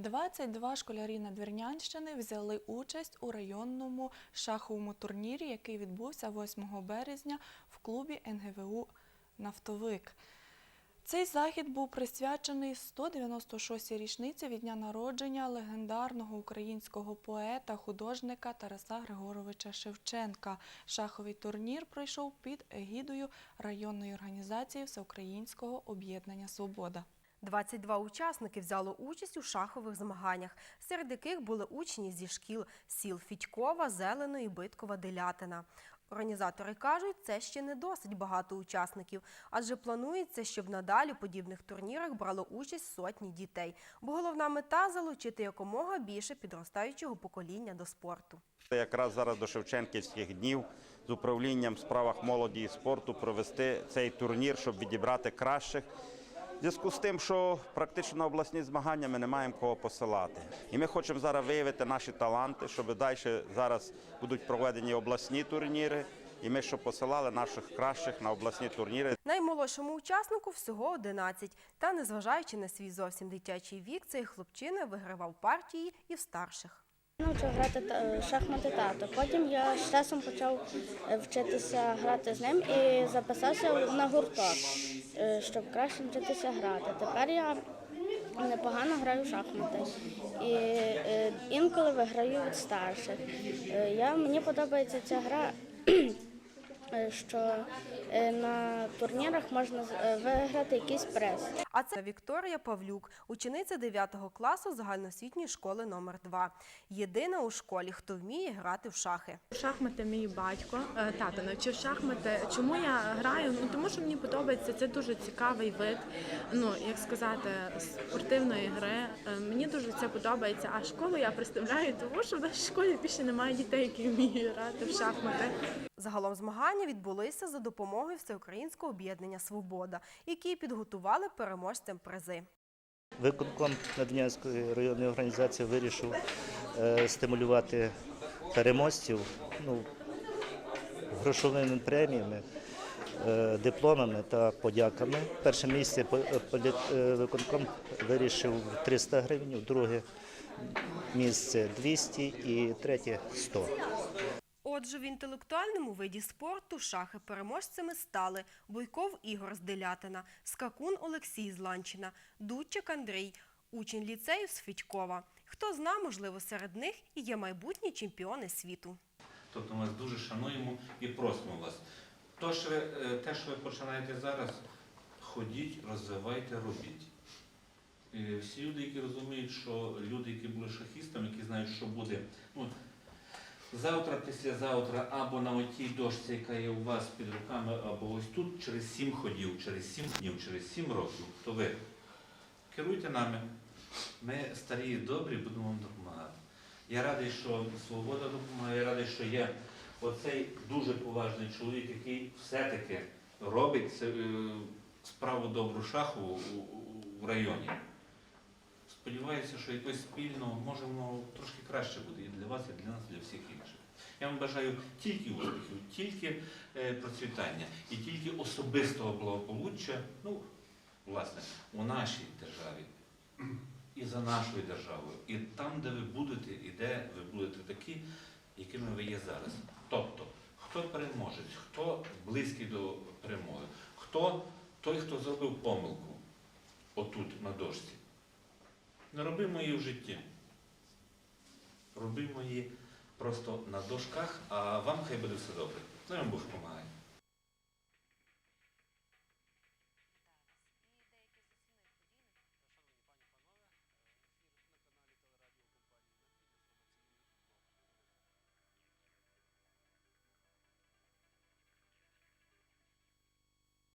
22 школярі Надвірнянщини взяли участь у районному шаховому турнірі, який відбувся 8 березня в клубі НГВУ Нафтовик. Цей захід був присвячений 196-й річниці від дня народження легендарного українського поета, художника Тараса Григоровича Шевченка. Шаховий турнір пройшов під егідою районної організації Всеукраїнського об'єднання Свобода. 22 учасники взяло участь у шахових змаганнях, серед яких були учні зі шкіл сіл Фідькова, Зеленої, Биткова, Делятина. Організатори кажуть, це ще не досить багато учасників, адже планується, щоб надалі у подібних турнірах брало участь сотні дітей. Бо головна мета залучити якомога більше підростаючого покоління до спорту. Якраз зараз до Шевченківських днів з управлінням справах молоді і спорту провести цей турнір, щоб відібрати кращих. В зв'язку з тим, що практично на обласні змагання ми не маємо кого посилати. І ми хочемо зараз виявити наші таланти, щоб далі зараз будуть проведені обласні турніри, і ми щоб посилали наших кращих на обласні турніри. Наймолодшому учаснику всього 11. Та, незважаючи на свій зовсім дитячий вік, цей хлопчина вигравав партії і в старших. Навчив грати е, шахмати тато. Потім я з часом почав е, вчитися грати з ним і записався на гурток, щоб краще вчитися грати. Тепер я непогано граю в шахмати і е, інколи виграю від старших. Е, Я, мені подобається ця гра. е, Що е, на турнірах можна е, виграти якийсь приз. А це Вікторія Павлюк, учениця 9 класу загальноосвітньої школи номер 2 Єдина у школі, хто вміє грати в шахи. Шахмати мій батько, е, тато навчив шахмати. Чому я граю? Ну тому що мені подобається. Це дуже цікавий вид. Ну як сказати, спортивної гри. Е, Мені дуже це подобається. А школу я представляю, тому що в нашій школі більше немає дітей, які вміють грати в шахмати. Загалом змагання відбулися за допомогою Всеукраїнського об'єднання Свобода, які підготували переможцям призи. Виконком Надвірнянської районної організації вирішив е, стимулювати переможців ну, грошовими преміями, е, дипломами та подяками. Перше місце е, виконком вирішив 300 гривень, друге місце 200 і третє 100. Отже, в інтелектуальному виді спорту шахи переможцями стали Бойков Ігор з Делятина, Скакун Олексій з Ланчина, Дудчик Андрій, учень ліцею з Федькова. Хто зна, можливо, серед них і є майбутні чемпіони світу. Тобто ми вас дуже шануємо і просимо вас. То, що ви, е, те, що ви починаєте зараз, ходіть, розвивайте, робіть. Всі люди, які розуміють, що люди, які були шахістами, які знають, що буде ну, завтра, післязавтра, або на отій дошці, яка є у вас під руками, або ось тут, через сім ходів, через сім днів, через сім років, то ви керуйте нами. Ми старі і добрі будемо вам допомагати. Я радий, що свобода допомагає, я радий, що є оцей дуже поважний чоловік, який все-таки робить е, справу добру шахову у районі. Сподіваюся, що якось спільно може воно трошки краще буде і для вас, і для нас, для всіх інших. Я вам бажаю тільки успіхів, тільки е, процвітання і тільки особистого благополуччя, ну, власне, у нашій державі і за нашою державою, і там, де ви будете, і де ви будете такі, якими ви є зараз. Тобто, хто переможець, хто близький до перемоги, хто той, хто зробив помилку отут на дошці. Не робимо її в житті. Робимо її просто на дошках, а вам хай буде все добре. Ну, я вам Бог допомагає.